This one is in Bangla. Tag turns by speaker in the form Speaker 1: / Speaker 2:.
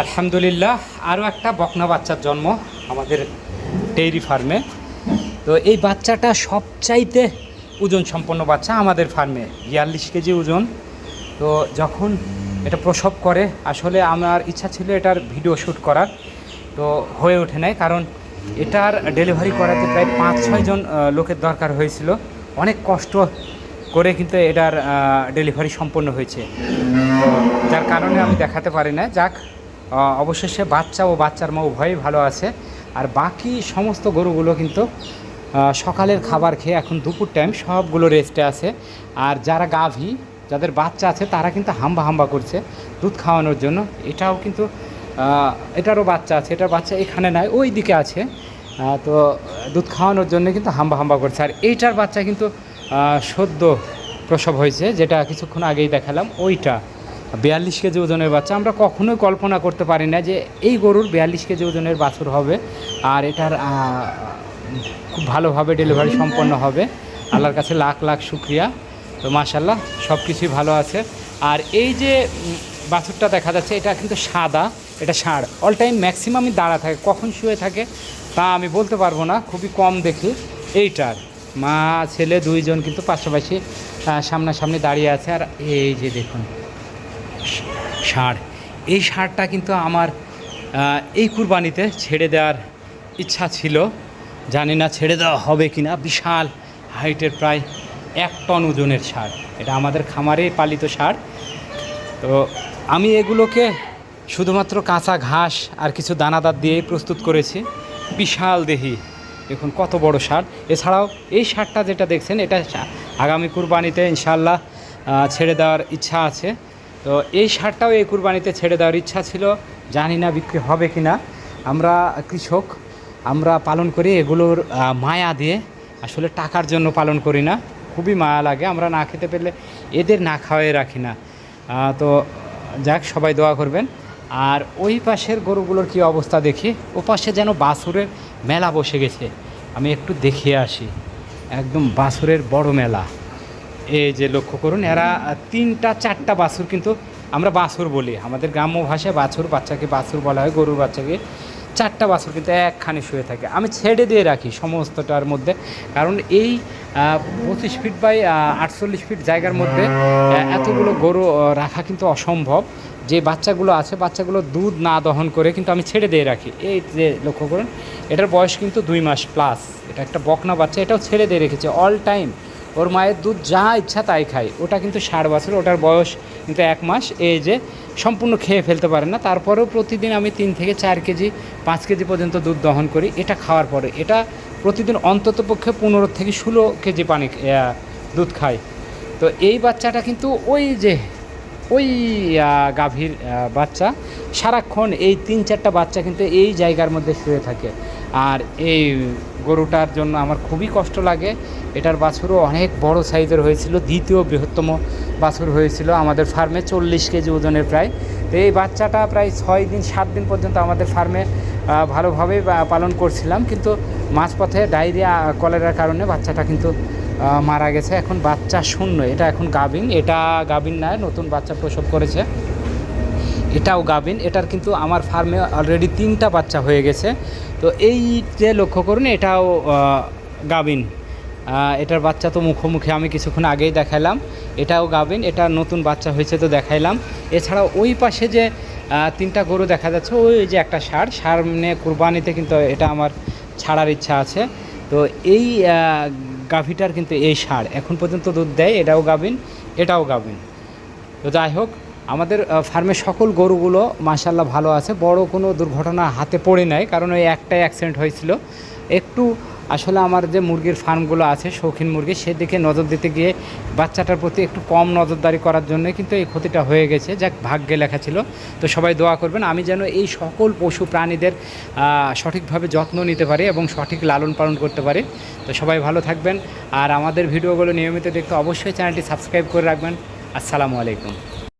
Speaker 1: আলহামদুলিল্লাহ, আরও একটা বকনা বাচ্চার জন্ম আমাদের ডেইরি ফার্মে। তো এই বাচ্চাটা সবচাইতে ওজন সম্পন্ন বাচ্চা আমাদের ফার্মে, বিয়াল্লিশ কেজি ওজন। তো যখন এটা প্রসব করে, আসলে আমার ইচ্ছা ছিল এটার ভিডিও শ্যুট করার, তো হয়ে ওঠে নাই কারণ এটার ডেলিভারি করাতে প্রায় পাঁচ ছয়জন লোকের দরকার হয়েছিল। অনেক কষ্ট করে কিন্তু এটার ডেলিভারি সম্পন্ন হয়েছে। যার কারণে আমি দেখাতে পারি না। যাক অবশেষে বাচ্চা ও বাচ্চার মা উভয়ই ভালো আছে। আর বাকি সমস্ত গরুগুলো কিন্তু সকালের খাবার খেয়ে এখন দুপুর টাইম সবগুলো রেস্টে আছে। আর যারা গাভী, যাদের বাচ্চা আছে, তারা কিন্তু হাম্বা হাম্বা করছে দুধ খাওয়ানোর জন্য। এটাও কিন্তু এটারও বাচ্চা আছে, এটার বাচ্চা এখানে নাই, ওই দিকে আছে। তো দুধ খাওয়ানোর জন্য কিন্তু হাম্বা হাম্বা করছে। আর এইটার বাচ্চা কিন্তু সদ্য প্রসব হয়েছে, যেটা কিছুক্ষণ আগেই দেখালাম, ওইটা। বিয়াল্লিশ কেজি ওজনের বাচ্চা। আমরা কখনোই কল্পনা করতে পারি না যে এই গরুর বিয়াল্লিশ কেজি ওজনের বাছুর হবে আর এটার খুব ভালোভাবে ডেলিভারি সম্পন্ন হবে। আল্লাহর কাছে লাখ লাখ শুক্রিয়া। তো মাশাল্লাহ সব কিছুই ভালো আছে। আর এই যে বাছুরটা দেখা যাচ্ছে, এটা কিন্তু সাদা, এটা ষাঁড়। অল টাইম ম্যাক্সিমামই দাঁড়া থাকে, কখন শুয়ে থাকে তা আমি বলতে পারব না, খুবই কম দেখি। এইটার, মা, ছেলে, দুইজন কিন্তু পাশাপাশি সামনাসামনি দাঁড়িয়ে আছে। আর এই যে দেখুন ষাঁড় এই ষাঁড়টা কিন্তু আমার এই কুরবানিতে ছেড়ে দেওয়ার ইচ্ছা ছিল। জানি না ছেড়ে দেওয়া হবে কি না বিশাল হাইটের প্রায় এক টন ওজনের ষাঁড় এটা আমাদের খামারে পালিত ষাঁড় তো আমি এগুলোকে শুধুমাত্র কাঁচা ঘাস আর কিছু দানাদার দিয়েই প্রস্তুত করেছি। বিশাল দেহি। দেখুন কত বড় সার। এছাড়াও এই সারটা যেটা দেখছেন, এটা আগামী কুরবানিতে ইনশাল্লাহ ছেড়ে দেওয়ার ইচ্ছা আছে। তো এই সারটাও এই কুরবানিতে ছেড়ে দেওয়ার ইচ্ছা ছিল। জানি না বিক্রি হবে কি না আমরা কৃষক, আমরা পালন করি এগুলোর মায়া দিয়ে। আসলে টাকার জন্য পালন করি না। খুবই মায়া লাগে। আমরা না খেতে পেলে এদের না খাওয়াই রাখি না। তো যাক, সবাই দোয়া করবেন। আর ওই পাশের গরুগুলোর কি অবস্থা দেখি। ও পাশে যেন বাছুরের মেলা বসে গেছে। আমি একটু দেখিয়ে আসি। একদম বাছুরের বড় মেলা। এই যে লক্ষ্য করুন, এরা তিনটা, চারটা বাছুর কিন্তু আমরা বাছুর বলি। আমাদের গ্রাম্য ভাষায় বাছুর, বাচ্চাকে বাছুর বলা হয়, গরুর বাচ্চাকে। চারটা বাছুর কিন্তু একখানে শুয়ে থাকে। আমি ছেড়ে দিয়ে রাখি সমস্তটার মধ্যে। কারণ এই পঁচিশ ফিট বাই আটচল্লিশ ফিট জায়গার মধ্যে এতগুলো গরু রাখা কিন্তু অসম্ভব। যে বাচ্চাগুলো আছে, বাচ্চাগুলো দুধ না দহন করে কিন্তু আমি ছেড়ে দিয়ে রাখি। এই যে লক্ষ্য করুন, এটার বয়স কিন্তু দুই মাস প্লাস এটা একটা বকনা বাচ্চা, এটাও ছেড়ে দিয়ে রেখেছে অল টাইম ওর মায়ের দুধ যা ইচ্ছা তাই খায়। ওটা কিন্তু ষাট বছর, ওটার বয়স কিন্তু এক মাস। এই যে সম্পূর্ণ খেয়ে ফেলতে পারে না। তারপরেও প্রতিদিন আমি তিন থেকে চার কেজি, পাঁচ কেজি পর্যন্ত দুধ দহন করি। এটা খাওয়ার পরে, এটা প্রতিদিন অন্তত পক্ষে পনেরো থেকে ষোলো কেজি পানি দুধ খায়। তো এই বাচ্চাটা কিন্তু ওই যে, ওই গাভীর বাচ্চা, সারাক্ষণ এই তিন চারটা বাচ্চা কিন্তু এই জায়গার মধ্যে শুয়ে থাকে। আর এই গরুটার জন্য আমার খুবই কষ্ট লাগে। এটার বাছুরও অনেক বড় সাইজের হয়েছিল, দ্বিতীয় বৃহত্তম বাছুর হয়েছিল। আমাদের ফার্মে চল্লিশ কেজি ওজনের প্রায়। তো এই বাচ্চাটা প্রায় ছয় দিন, সাত দিন পর্যন্ত আমাদের ফার্মে ভালোভাবে পালন করছিলাম। কিন্তু মাঝপথে ডায়রিয়া, কলেরার কারণে বাচ্চাটা কিন্তু মারা গেছে। এখন বাচ্চা শূন্য, এটা এখন গাভিন। এটা গাভিন নয় নতুন বাচ্চা প্রসব করেছে। এটাও গাভিন, এটার কিন্তু আমার ফার্মে অলরেডি তিনটা বাচ্চা হয়ে গেছে। তো এই যে লক্ষ্য করুন, এটাও গাভিন। এটার বাচ্চা তো মুখোমুখি, আমি কিছুক্ষণ আগেই দেখাইলাম। এটাও গাভিন, এটা নতুন বাচ্চা হয়েছে তো দেখাইলাম। এছাড়াও ওই পাশে যে তিনটা গরু দেখা যাচ্ছে, ওই যে একটা সার সামনে কুরবানিতে কিন্তু এটা আমার ছাড়ার ইচ্ছা আছে। তো এই গাভীটার কিন্তু এই সার এখন পর্যন্ত দুধ দেয়, এটাও গাভিন এটাও গাভিন। তো যাই হোক আমাদের আহ, ফার্মে সকল গরুগুলো মাসাল্লাহ ভালো আছে। বড় কোনো দুর্ঘটনা হাতে পড়ে নাই কারণ ওই একটাই অ্যাক্সিডেন্ট হয়েছিল। একটু আসলে আমার যে মুরগির ফার্মগুলো আছে শৌখিন মুরগি সেদিকে নজর দিতে গিয়ে বাচ্চাটার প্রতি একটু কম নজরদারি করার জন্য কিন্তু এই ক্ষতিটা হয়ে গেছে। যাক ভাগ্যে লেখা ছিল। তো সবাই দোয়া করবেন আমি যেন এই সকল পশু প্রাণীদের সঠিকভাবে যত্ন নিতে পারি এবং সঠিক লালন পালন করতে পারি। তো সবাই ভালো থাকবেন আর আমাদের ভিডিওগুলো নিয়মিত দেখতে অবশ্যই চ্যানেলটি সাবস্ক্রাইব করে রাখবেন। আসসালামু আলাইকুম।